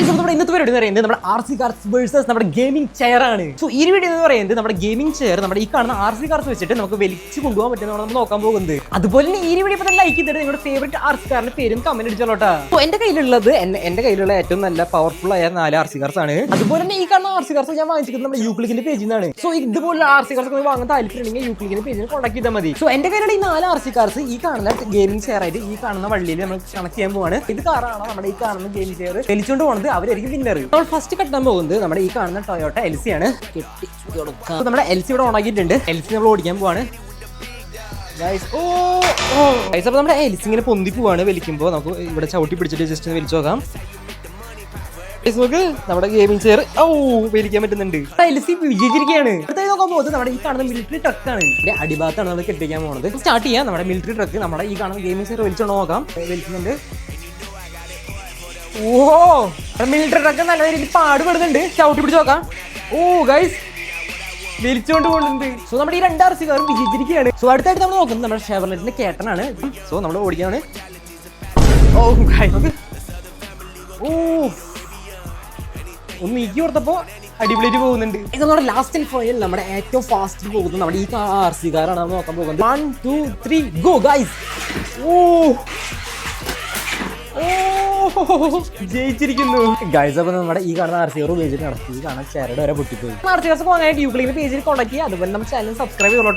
അപ്പോൾ നമ്മുടെ ഇന്നത്തെ എന്ന് പറയുന്നത് നമ്മുടെ ആർ സി കാർസ് വേഴ്സസ് നമ്മുടെ ഗെയിമിംഗ് ചെയർ ആണ്. സോ ഈ വീഡിയോ എന്ന് പറയുന്നത് നമ്മുടെ ഗെയിമിംഗ് ചെയർ നമ്മുടെ ഈ കാണുന്ന ആർ സി കാർസ് വെച്ചിട്ട് നമുക്ക് വലിച്ചു കൊണ്ടുപോകാൻ പറ്റുന്നതാണ് നമ്മൾ നോക്കാൻ പോകുന്നത്. അതുപോലെ തന്നെ ഈ വീഡിയോ ഇപ്പോൾ ലൈക്ക് ചെയ്തിട്ട് നിങ്ങളുടെ ഫേവറേറ്റ് ആർ സി കാറിന്റെ പേരും കമന്റ് അടിച്ചോളൂട്ടാ. സോ എന്റെ കയ്യിലുള്ളത് എന്റെ കയ്യിലുള്ള ഏറ്റവും നല്ല പവർഫുൾ ആയ നാല് ആർ സി കാർസ് ആണ്. അതുപോലെ തന്നെ ഈ കാണുന്ന ആർ സി കാർസ് ഞാൻ വാങ്ങിച്ചിരിക്കുന്നത് നമ്മുടെ യൂക്ലിക്കിന്റെ പേജിൽ നിന്നാണ് സോ ഇതുപോലെ ആർ സി കാർസ് വാങ്ങാൻ താല്പര്യമുണ്ടെങ്കിൽ യൂക്ലിക്കിന്റെ പേജിൽ കോൺടാക്ട് ചെയ്താൽ മതി. സോ എന്റെ കയ്യിലുള്ള ഈ നാല് ആർ സി കാർസ് ഈ കാണുന്ന ഗെയിമിംഗ് ചെയർ ആയിട്ട് ഈ കാണുന്ന വള്ളിയിൽ നമ്മൾ കണക്ട് ചെയ്യാൻ പോവാണ്. ഇത് കാറാണ് നമ്മുടെ ഈ കാണുന്ന ഗെയിമിംഗ് ചെയർ വലിച്ചുകൊണ്ട് പോകുന്നത് അവരായിരിക്കും വിന്നർ നമ്മൾ ഫസ്റ്റ് കെട്ടാൻ പോകുന്നത് നമ്മുടെ ഈ കാണുന്ന ടൊയോട്ട എൽ സി ആണ്. കെട്ടി കൊടുക്കാം. നമ്മുടെ എൽ സി ഇവിടെ ഓണാക്കിയിട്ടുണ്ട് എൽ സി നമ്മൾ ഓടിക്കാൻ പോവാണ്. അപ്പൊ നമ്മുടെ എൽ സി ഇങ്ങനെ പൊന്തി പോവാണ് വലിക്കുമ്പോൾ നമുക്ക് ഇവിടെ ചവിട്ടി പിടിച്ചിട്ട് ജസ്റ്റ് ഒന്ന് വലിച്ചു നോക്കാം. നോക്ക് നമ്മുടെ ഗെയിമിംഗ് ചെയർ ഓ വലിക്കാൻ പറ്റുന്നുണ്ട്. എൽ സി വിജയിച്ചിരിക്കുകയാണ് അടുത്ത നോക്കാൻ പോകുന്നത് നമ്മുടെ ഈ കാണുന്ന മിലിറ്ററി ട്രക്കാണ് ഇതിന്റെ അടിഭാഗത്താണ് നമ്മൾ കെട്ടിക്കാൻ പോകുന്നത് സ്റ്റാർട്ട് ചെയ്യാം. നമ്മുടെ മിലിറ്ററി ട്രക്ക് നമ്മുടെ ഈ കാണുന്ന ഗെയിമിംഗ് ചെയർ വലിച്ചോണ്ട് നോക്കാം. വലിക്കുന്നുണ്ട്. ഓ മിലിറ്ററി ട്രക്ക് നല്ല രീതിയിൽ പാടുപെടുന്നുണ്ട് ചവിട്ടി പിടിച്ച് നോക്കാം. ഓ ഗൈസ് വലിച്ചുകൊണ്ട് പോകുന്നുണ്ട്. സോ നമ്മുടെ ഈ രണ്ട് ആർസിക്കാരും വിജയിച്ചിരിക്കുകയാണ്. സോ അടുത്തായിട്ട് നമ്മൾ നോക്കുന്നത് നമ്മുടെ ഷെവർലെറ്റിന്റെ കേട്ടനാണ്. സോ നമ്മൾ ഓടിക്കാണ്. ഓ ഗൈസ് ഓ. ഒന്ന് നീക്കി കൊടുത്തപ്പോ അടിപൊളിയായിട്ട് പോകുന്നുണ്ട്. ഇത് നമ്മുടെ ലാസ്റ്റ് ആൻഡ് ഫൈനൽ നമ്മുടെ ഏറ്റവും ഫാസ്റ്റ് പോകുന്നത് നമ്മുടെ ഈ ആർ സി കാറാണ് നമ്മൾ നോക്കാൻ പോകുന്നത്. One two three go guys ഓ. ഓ, ജയിച്ചിരിക്കുന്നു ഗൈസ് അപ്പൊ നമ്മുടെ ഈ കാണുന്ന ആർ സി ആർ ഉപയോഗിച്ചിട്ട് നടത്തി ഈ കാണുന്ന ചേരയുടെ വരെ പൊട്ടിപ്പോയി. ആർ സി ആർസ് പോകാനായിട്ട് യൂക്ലിന്റെ പേജിൽ കോൺടാക്ട് ചെയ്യുക. അതുപോലെ നമ്മുടെ ചാനൽ സബ്സ്ക്രൈബ് ചെയ്തോട്ടോ